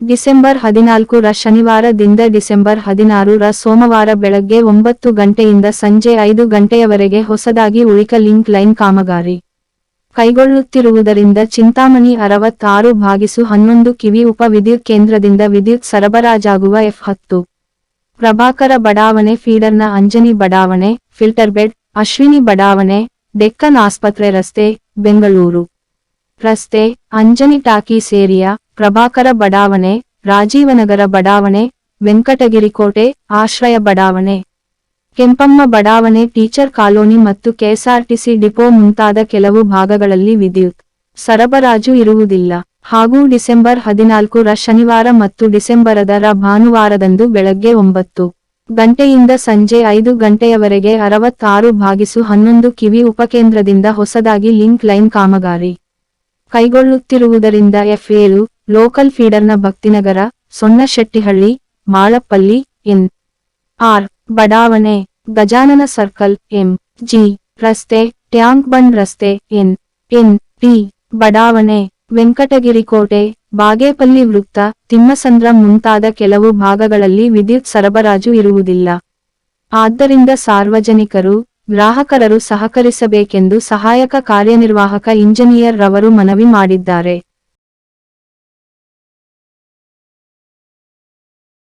December ರ ಶನಿವಾರದಿಂದ December ರ ಸೋಮವಾರ ಬೆಳಗ್ಗೆ ಒಂಬತ್ತು ಗಂಟೆಯಿಂದ ಸಂಜೆ ಐದು ಗಂಟೆಯವರೆಗೆ ಹೊಸದಾಗಿ ಉಳಿಕ ಲಿಂಕ್ ಲೈನ್ ಕಾಮಗಾರಿ ಕೈಗೊಳ್ಳುತ್ತಿರುವುದರಿಂದ ಚಿಂತಾಮಣಿ ಅರವತ್ತಾರು ಭಾಗಿಸು ಹನ್ನೊಂದು ಕಿವಿ ಉಪ ವಿದ್ಯುತ್ ಕೇಂದ್ರದಿಂದ ವಿದ್ಯುತ್ ಸರಬರಾಜಾಗುವ ಎಫ್ ಹತ್ತು. ಪ್ರಭಾಕರ ಬಡಾವಣೆ ಫೀಡರ್ನ ಅಂಜನಿ ಬಡಾವಣೆ, ಫಿಲ್ಟರ್ ಬೆಡ್, ಅಶ್ವಿನಿ ಬಡಾವಣೆ, ಡೆಕ್ಕನ್ ಆಸ್ಪತ್ರೆ ರಸ್ತೆ, ಬೆಂಗಳೂರು. ರಸ್ತೆ, ಅಂಜನಿ ಟಾಕೀಸ್ ಏರಿಯಾ ಪ್ರಭಾಕರ ಬಡಾವಣೆ, ರಾಜೀವನಗರ ಬಡಾವಣೆ ವೆಂಕಟಗಿರಿ ಕೋಟೆ ಆಶ್ರಯ ಬಡಾವಣೆ. ಕೆಂಪಮ್ಮ ಬಡಾವಣೆ ಟೀಚರ್ ಕಾಲೋನಿ ಮತ್ತು ಕೆಎಸ್ಆರ್ಟಿಸಿ ಡಿಪೋ ಮುಂತಾದ ಕೆಲವು ಭಾಗಗಳಲ್ಲಿ ವಿದ್ಯುತ್ ಸರಬರಾಜು ಇರುವುದಿಲ್ಲ. ಹಾಗೂ ಡಿಸೆಂಬರ್ ಹದಿನಾಲ್ಕು ರ ಶನಿವಾರ ಮತ್ತು ಡಿಸೆಂಬರದ ರ ಭಾನುವಾರದಂದು ಬೆಳಗ್ಗೆ ಒಂಬತ್ತು ಗಂಟೆಯಿಂದ ಸಂಜೆ ಐದು ಗಂಟೆಯವರೆಗೆ ಅರವತ್ತಾರು ಭಾಗಿಸು ಹನ್ನೊಂದು ಕಿವಿ ಉಪಕೇಂದ್ರದಿಂದ ಹೊಸದಾಗಿ ಲಿಂಕ್ ಲೈನ್ ಕಾಮಗಾರಿ ಕೈಗೊಳ್ಳುತ್ತಿರುವುದರಿಂದ ಎಫ್ ಏಳು ಲೋಕಲ್ ಫೀಡರ್ನ ಭಕ್ತಿನಗರ, ಸೊನ್ನಶೆಟ್ಟಿಹಳ್ಳಿ, ಮಾಳಪ್ಪಲ್ಲಿ, ಎನ್. ಆರ್. ಬಡಾವಣೆ, ಗಜಾನನ ಸರ್ಕಲ್, ಎಂ. ಜಿ. ರಸ್ತೆ, ಟ್ಯಾಂಕ್ ಬಂಡ್ ರಸ್ತೆ, ಎನ್. ಎನ್. ಪಿ. ಬಡಾವಣೆ, ವೆಂಕಟಗಿರಿ ಕೋಟೆ, ಬಾಗೇಪಲ್ಲಿ ವೃತ್ತ, ತಿಮ್ಮಸಂದ್ರ ಮುಂತಾದ ಕೆಲವು ಭಾಗಗಳಲ್ಲಿ ವಿದ್ಯುತ್ ಸರಬರಾಜು ಇರುವುದಿಲ್ಲ. ಆದ್ದರಿಂದ ಸಾರ್ವಜನಿಕರು, ಗ್ರಾಹಕರರು ಸಹಕರಿಸಬೇಕೆಂದು ಸಹಾಯಕ ಕಾರ್ಯನಿರ್ವಾಹಕ ಇಂಜಿನಿಯರ್ ರವರು ಮನವಿ ಮಾಡಿದ್ದಾರೆ.